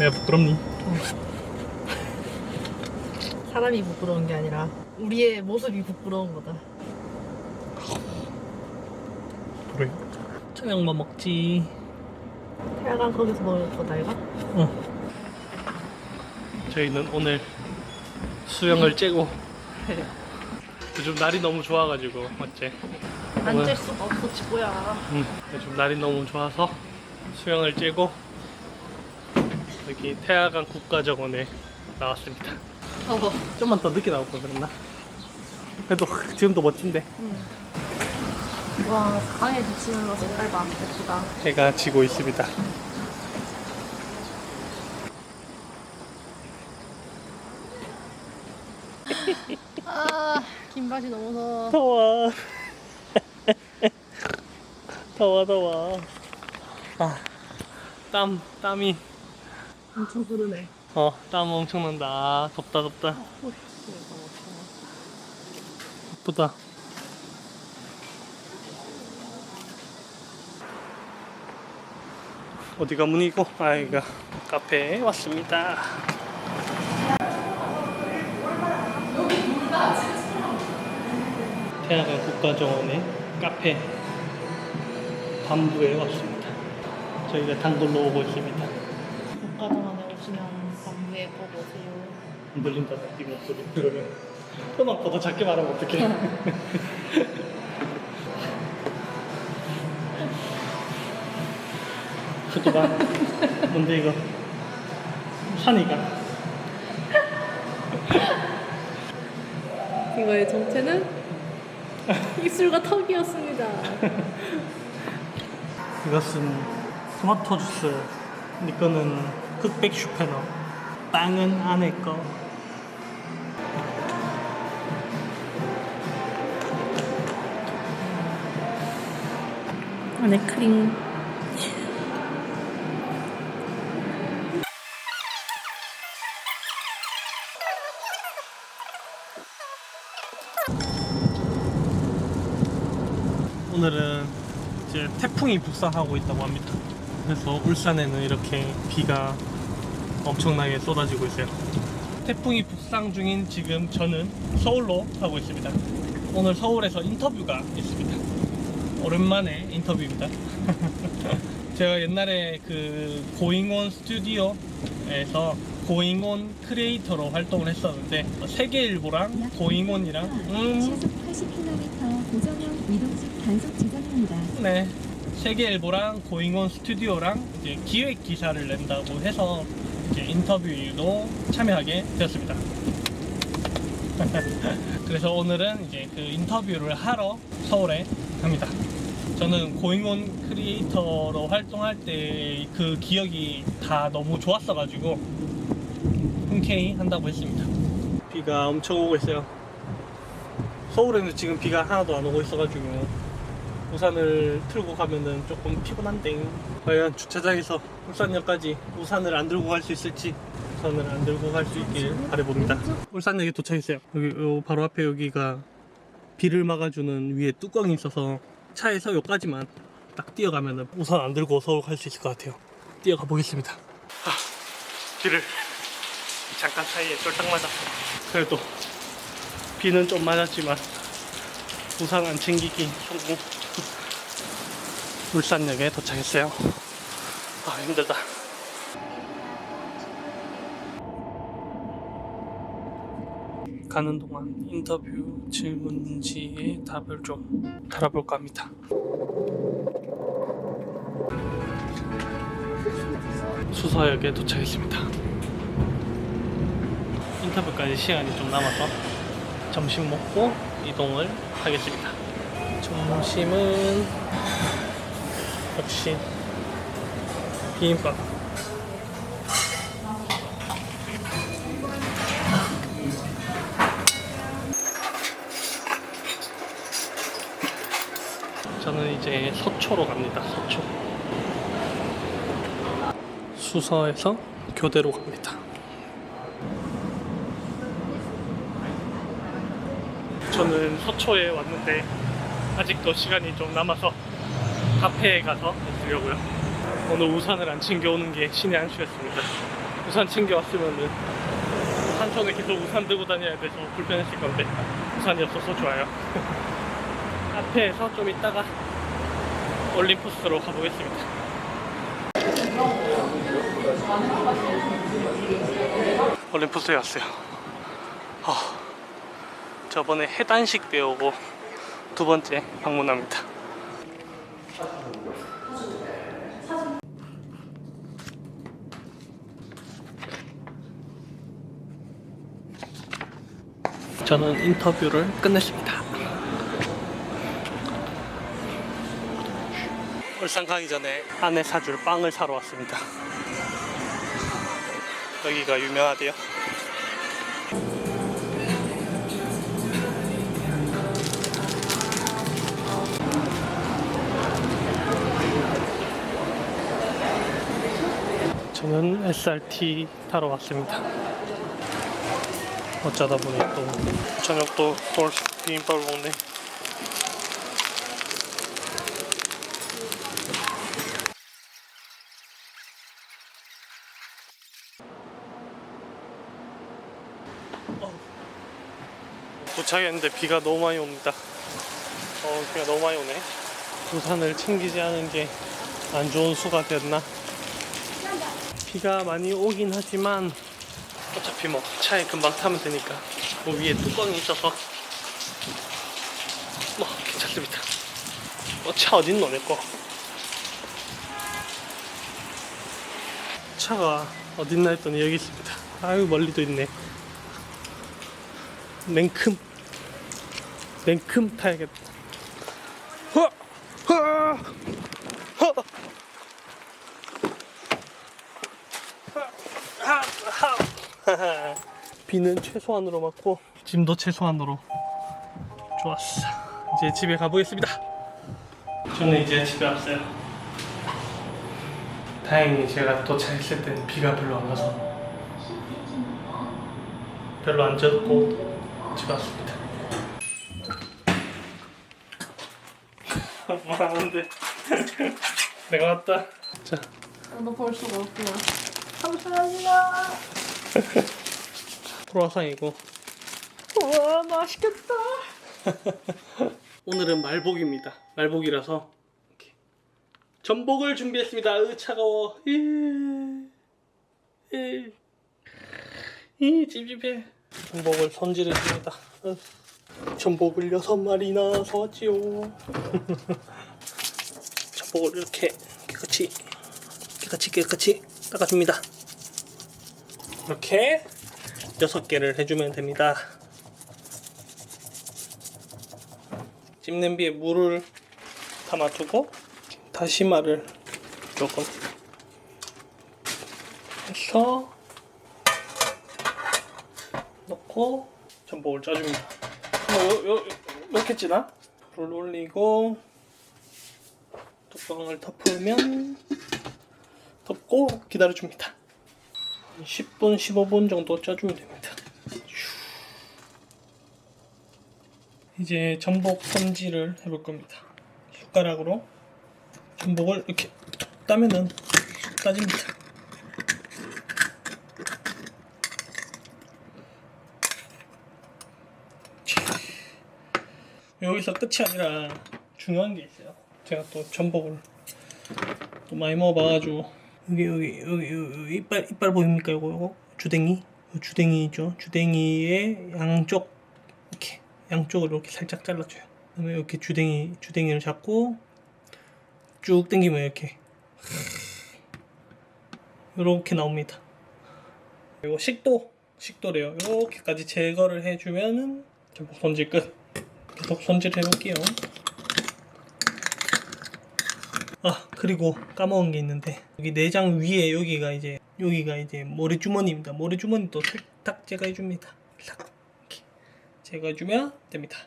내가 부끄럽니? 사람이 부끄러운 게 아니라 우리의 모습이 부끄러운 거다. 그래. 저녁 뭐 먹지? 태양강 거기서 먹을 거다 이가? 어. 저희는 오늘 수영을 째고 요즘 날이 너무 좋아가지고 맞지? 오늘- 안찔 수가 없어 치고야. 음, 요즘 날이 너무 좋아서 수영을 째고 여기 태화강 국가정원에 나왔습니다. 어. 좀만 더 늦게 나올 걸 그랬나? 그래도 지금도 멋진데 와 강에 비치는 거 색깔 봐 예쁘다. 해가 지고 있습니다. 아 김바지 너무 더워. 더워. 더워 더워. 아, 땀 땀이 엄청 흐르네. 어 땀 엄청 난다. 덥다 덥다. 예쁘다. 어디가 문이고? 아이가 카페에 왔습니다. 태양강 국가정원의 카페 반부에 왔습니다. 저희가 단골로 오고 있습니다. 국가정원에 오시면 밤부에 꼭 오세요. 안 들린다 이 목소리. 그러면 톤아까 더 작게 말하면 어떡해? 잠깐만 뭔데 이거? 산이가. 이거의 정체는 입술과 턱이었습니다. 이것은 토마토 주스 네 거는 흑백 슈페너. 빵은 안에 거 안에 크림. 오늘은 이제 태풍이 북상하고 있다고 합니다. 그래서 울산에는 이렇게 비가 엄청나게 쏟아지고 있어요. 태풍이 북상 중인 지금 저는 서울로 가고 있습니다. 오늘 서울에서 인터뷰가 있습니다. 오랜만에 인터뷰입니다. 제가 옛날에 그 고잉온 스튜디오에서 고잉온 크리에이터로 활동을 했었는데 세계일보랑 고잉온이랑 음 시속 80km 고정형 이동식 단속 지점입니다. 네. 세계일보랑 고잉온 스튜디오랑 이제 기획 기사를 낸다고 해서 이제 인터뷰도 참여하게 되었습니다. 그래서 오늘은 이제 그 인터뷰를 하러 서울에 갑니다. 저는 고잉온 크리에이터로 활동할 때 그 기억이 다 너무 좋았어가지고 흔쾌히 한다고 했습니다. 비가 엄청 오고 있어요. 서울에는 지금 비가 하나도 안 오고 있어가지고 우산을 틀고 가면은 조금 피곤한데 과연 주차장에서 울산역까지 우산을 안 들고 갈 수 있을지 우산을 안 들고 갈 수 있길 바라봅니다 울산역에 도착했어요 여기 요 바로 앞에 여기가 비를 막아주는 위에 뚜껑이 있어서 차에서 여기까지만 딱 뛰어가면은 우산 안 들고 서울 갈 수 있을 것 같아요 뛰어가 보겠습니다 아, 비를 잠깐 사이에 쫄딱 맞았어 그래도 비는 좀 맞았지만 우산 안 챙기기 성공. 울산역에 도착했어요. 아 힘들다. 가는 동안 인터뷰 질문지에 답을 좀 달아볼까 합니다. 수서역에 도착했습니다. 인터뷰까지 시간이 좀 남아서 점심 먹고 이동을 하겠습니다. 점심은 역시 비빔밥. 저는 이제 서초로 갑니다. 서초. 수서에서 교대로 갑니다. 저는 서초에 왔는데 아직도 시간이 좀 남아서 카페에 가서 먹으려고요. 오늘 우산을 안 챙겨오는 게 신의 한 수였습니다. 우산 챙겨왔으면은 산천에 계속 우산 들고 다녀야 돼서 불편했을 건데 우산이 없어서 좋아요. 앞에서 좀 이따가 올림푸스로 가보겠습니다. 올림푸스에 왔어요. 아, 저번에 해단식 배우고 두 번째 방문합니다. 저는 인터뷰를 끝냈습니다. 울산 가기 전에 아내 사줄 빵을 사러 왔습니다. 여기가 유명하대요. 저는 SRT 타러 왔습니다. 어쩌다 보니 또 저녁도 서울 비빔밥을 먹네. 도착했는데 비가 너무 많이 옵니다. 어, 비가 너무 많이 오네. 우산을 챙기지 않은 게 안 좋은 수가 됐나? 비가 많이 오긴 하지만 어차피 뭐 차에 금방 타면 되니까 뭐 위에 뚜껑이 있어서 뭐 괜찮습니다. 어, 차 어딨노 내 거? 차가 어딨나 했더니 여기 있습니다. 아유 멀리도 있네. 냉큼 냉큼 타야겠다. 허! 허! 허! 하! 하! 비는 최소한으로 맞고 짐도 최소한으로 좋았어. 이제 집에 가보겠습니다. 저는 이제 집에 왔어요. 다행히 제가 도착했을 때는 비가 별로 안 와서 별로 안 젖고 집에 왔습니다. 말하는데 내가 왔다. 자, 나도 볼 수가 없구나. 감사합니다. 크로와상이고 우와 맛있겠다. 오늘은 말복입니다. 말복이라서 이렇게 전복을 준비했습니다. 으 차가워. 이, 이, 이 찝찝해. 전복을 손질했습니다. 으. 전복을 여섯 마리나 사왔지요. 전복을 이렇게 깨끗이 깨끗이 깨끗이 닦아줍니다. 이렇게 여섯 개를 해주면 됩니다. 찜 냄비에 물을 담아두고 다시마를 조금 해서 넣고 전복을 짜줍니다. 요, 요, 요, 이렇게 찌나? 불 올리고 뚜껑을 덮으면 덮고 기다려줍니다. 10분, 15분 정도 짜주면 됩니다. 이제 전복 손질을 해볼 겁니다. 숟가락으로 전복을 이렇게 툭 따면은 쑥 따집니다. 여기서 끝이 아니라 중요한 게 있어요. 제가 또 전복을 또 많이 먹어봐가지고 여기 여기 여기, 여기 이빨 이빨 보입니까? 이거 이거 주댕이 요 주댕이죠. 주댕이의 양쪽 이렇게 양쪽으로 이렇게 살짝 잘라줘요. 그다음에 이렇게 주댕이 주댕이를 잡고 쭉 당기면 이렇게 이렇게 나옵니다. 그리고 식도 식도래요. 이렇게까지 제거를 해주면은 전복 손질 끝. 계속 손질 해 볼게요. 아 그리고 까먹은 게 있는데 여기 내장 위에 여기가 이제 여기가 이제 모래 주머니입니다. 모래 주머니도 살짝 제거해 줍니다. 싹 이렇게 제거해 주면 됩니다.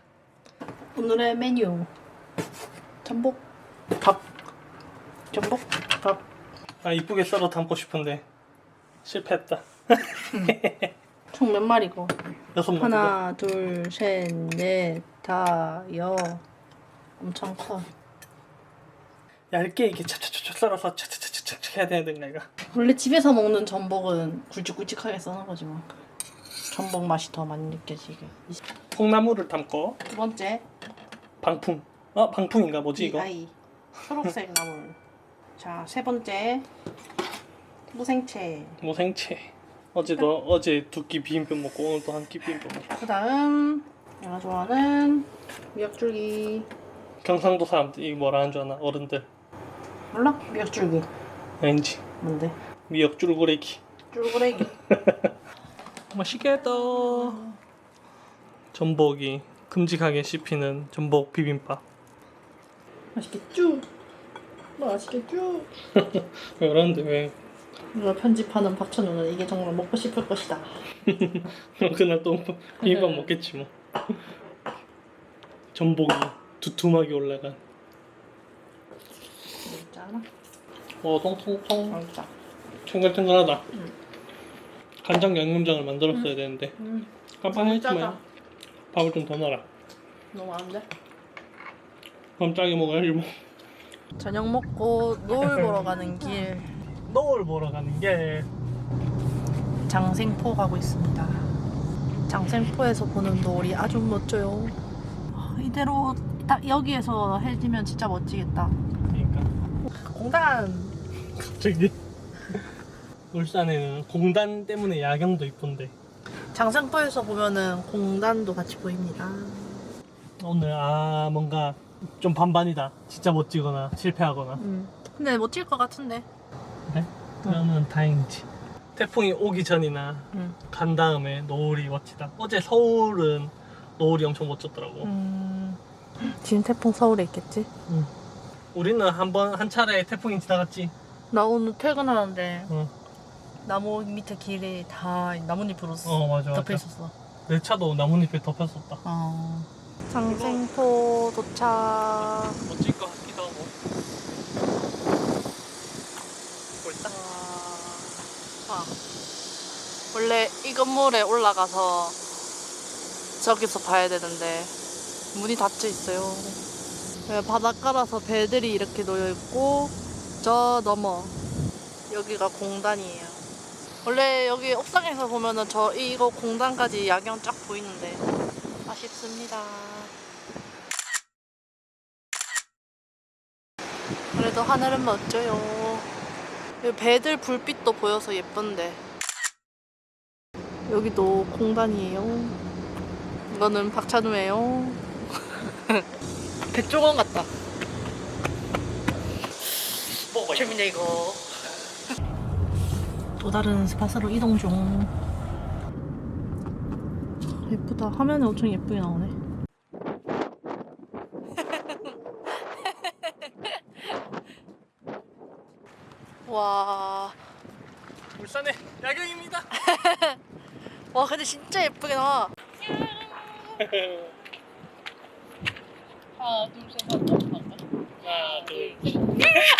오늘의 메뉴 전복 밥. 전복 밥. 아 이쁘게 썰어 담고 싶은데 실패했다. 총 몇 마리고? 여섯 마리. 하나, 둘, 셋, 넷, 다, 여. 엄청 커. 얇게 이렇게 차차차차 썰어서 차차차차 착착착 해야 되는 거야. 원래 집에서 먹는 전복은 굵직굵직하게 써는 거지 뭐. 전복 맛이 더 많이 느껴지게. 콩나물을 담고 두 번째 방풍. 어 방풍인가 뭐지 이거? 아이 초록색 나물. 자 세 번째 무생채. 뭐 생채. 어제도 어제 두 끼 비빔밥 먹고 오늘 또 한 끼 비빔밥 먹고. 그다음 내가 좋아하는 미역줄기. 경상도 사람들이 뭐라 하는 줄 아나 어른들. 몰라? 미역줄기. 왠지 뭔데? 미역 줄고래기. 쫄고래기. 맛있겠다. 전복이 큼직하게 씹히는 전복 비빔밥. 맛있겠죠? 맛있겠죠? 왜 그러는데 왜 이걸 편집하는 박천우는 이게 정말 먹고 싶을 것이다. 그날 또 비빔밥 먹겠지 뭐. 전복이 두툼하게 올라간. 않아? 어 통통통. 맛있다. 탱글탱글하다. 응. 간장 양념장을 만들었어야 되는데 음, 깜빡했지만. 밥을 좀 더 넣어라. 너무 많은데? 그럼 짜게 먹어야지 뭐. 저녁 먹고 노을 보러 가는 길 노을 보러 가는 게 장생포 가고 있습니다. 장생포에서 보는 노을이 아주 멋져요. 아, 이대로 딱 여기에서 해지면 진짜 멋지겠다. 그러니까 공단 갑자기 울산에는 공단 때문에 야경도 이쁜데 장생포에서 보면은 공단도 같이 보입니다. 오늘 아 뭔가 좀 반반이다. 진짜 멋지거나 실패하거나. 음. 근데 멋질 것 같은데. 그래? 그러면 다행이지. 태풍이 오기 전이나 음. 간 다음에 노을이 멋지다. 어제 서울은 노을이 엄청 멋졌더라고. 음. 지금 태풍 서울에 있겠지? 우리는 한 번 한 차례 태풍이 지나갔지. 나 오늘 퇴근하는데 어, 나무 밑에 길이 다 나뭇잎으로 어 맞아 맞아. 덮여 있었어. 내 차도 나뭇잎에 덮였었다. 어. 장생포 도착. 멋질 것 같기도 하고. 볼다. 와. 원래 이 건물에 올라가서 저기서 봐야 되는데 문이 닫혀 있어요. 네, 바닷가라서 배들이 이렇게 놓여 있고 저 너머 여기가 공단이에요. 원래 여기 옥상에서 보면은 저 이거 공단까지 야경 쫙 보이는데 아쉽습니다. 그래도 하늘은 멋져요. 배들 불빛도 보여서 예쁜데. 여기도 공단이에요. 이거는 박찬우예요. 백종원 같다. 먹어. 재밌네 이거. 또 다른 스팟으로 이동 중. 예쁘다. 화면에 엄청 예쁘게 나오네. 와. 울산의 야경입니다. 와 근데 진짜 예쁘게 나와. 하나 둘셋 하나 둘. 예